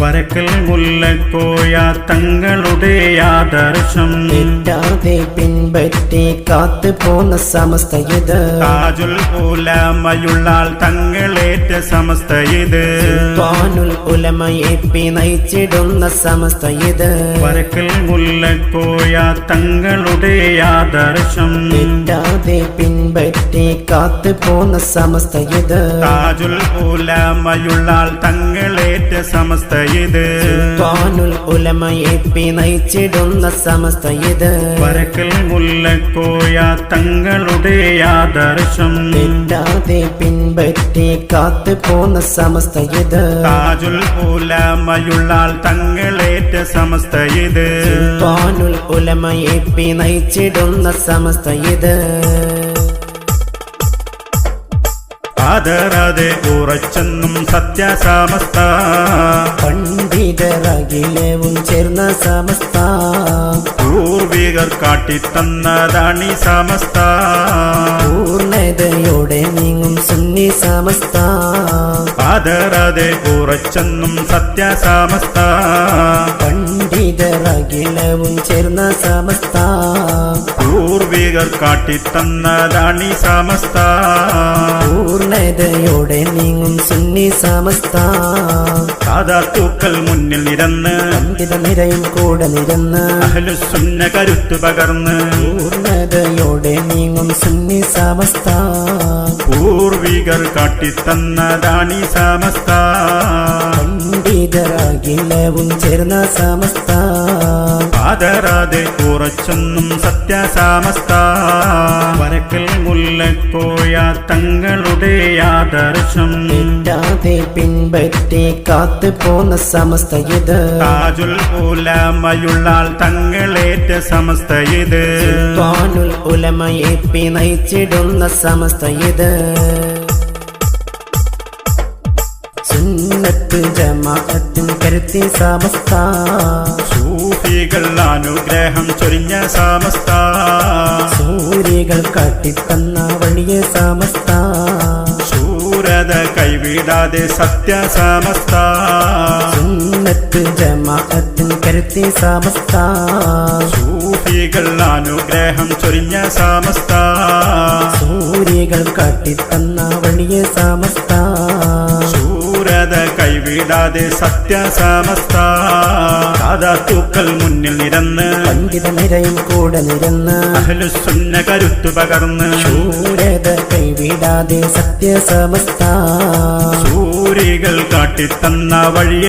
വരക്കൽ മുല്ലക്കോയ തങ്ങളുടെ ആദർശം. തെറ്റാതെ പിൻപറ്റി കാത്തു പോന്ന സമസ്ത ഇത്. താജുൽ ഉലമയുള്ളാൾ തങ്ങളേറ്റ സമസ്ത ഇത്. പാനുൽ ഉലമയെ പി നയിച്ചിടുന്ന സമസ്ത ഇത്. വരക്കൽ മുല്ലക്കോയ തങ്ങളുടെ ആദർശം. തെറ്റാതെ പിൻപറ്റി കാത്തു പോന്ന സമസ്ത ഇത്. താജുൽ ഉലമയുള്ളാൾ തങ്ങളേറ്റ സമസ്ത ഇത്. പാനുൽ ഉലമയെ പി നയിച്ചിടുന്ന സമസ്ത ഇത്. വരക്കൽ മുല്ലക്കോയ തങ്ങളുടെ ആദർശം. തെറ്റാതെ പിൻപറ്റി കാത്തു പോന്ന സമസ്ത ഇത്. താജുൽ ഉലമയുള്ളാൽ തങ്ങളേറ്റ സമസ്ത ഇത്. പാനുൽ ഉലമയെ പി നയിച്ചിടുന്ന സമസ്ത ഇത്. ആദരാതെ ഉറച്ചെന്നും സത്യസാമസ്ത. പണ്ഡിതരകിലവും ചേർന്ന സമസ്ത. പൂർവികർ കാട്ടിത്തന്നതാണി സമസ്ത. പൂർണതയോടെ നീങ്ങും സുന്നി സമസ്ത. ആദരാതെ ഉറച്ചെന്നും സത്യസാമസ്ത. പണ്ഡിതരകിലവും ചേർന്ന സമസ്ത. പൂർവികർ കാട്ടിത്തന്നതാണി സമസ്ത. പൂർണതയോടെ നീങ്ങും സുന്നി സമസ്ത. സാധാത്തൂക്കൾ മുന്നിൽ നിരന്ന് പണ്ഡിത നിരയും കൂടെ നിരന്ന് സുന്ന കരുത്തു പകർന്ന് പൂർണതയോടെ നീങ്ങും സുന്നി സമസ്ത. പൂർവികർ കാട്ടിത്തന്നതാണി സമസ്ത. പണ്ഡിതരാകിലവും ചേർന്ന സമസ്ത. ആദരാതെ സത്യ സമസ്ത. വരക്കൽ മുല്ലക്കോയ തങ്ങളുടെ ആദർശം. തെറ്റാതെ പിൻപറ്റി കാത്തു പോന്ന സമസ്ത ഇത്. താജുൽ ഉലമയുള്ളാൾ തങ്ങളേറ്റ സമസ്ത ഇത്. ത്വാനുൽ ഉലമയെ പി നയിച്ചിടുന്ന സമസ്ത ഇത്. സുന്നത്ത് ജമാഅത്തിൻ കരുത്തി സമസ്ത. സൂഫികൾ അനുഗ്രഹം ചൊരിഞ്ഞ സമസ്ത. സൂര്യകൾ കാട്ടിത്തന്ന വഴിയ സമസ്ത. ശൂരത കൈവിടാതെ സത്യസമസ്ത. സുന്നത്ത് ജമാഅത്തിൻ കരുത്തി സമസ്ത. സൂഫികൾ അനുഗ്രഹം ചൊരിഞ്ഞ സമസ്ത. സൂര്യകൾ കാട്ടിത്തന്ന വഴിയ സമസ്ത. സൂരത കൈവിടാതെ സത്യസമസ്ത. സാധാത്തൂക്കൾ മുന്നിൽ നിരന്ന്. പണ്ഡിത നിരയും കൂടെ നിരന്ന്. അഹലുസുന്ന കരുത്തു പകർന്ന്. ശൂരത കൈവിടാതെ സത്യസമസ്ത. സൂരികൾ കാട്ടിത്തന്ന വഴിയ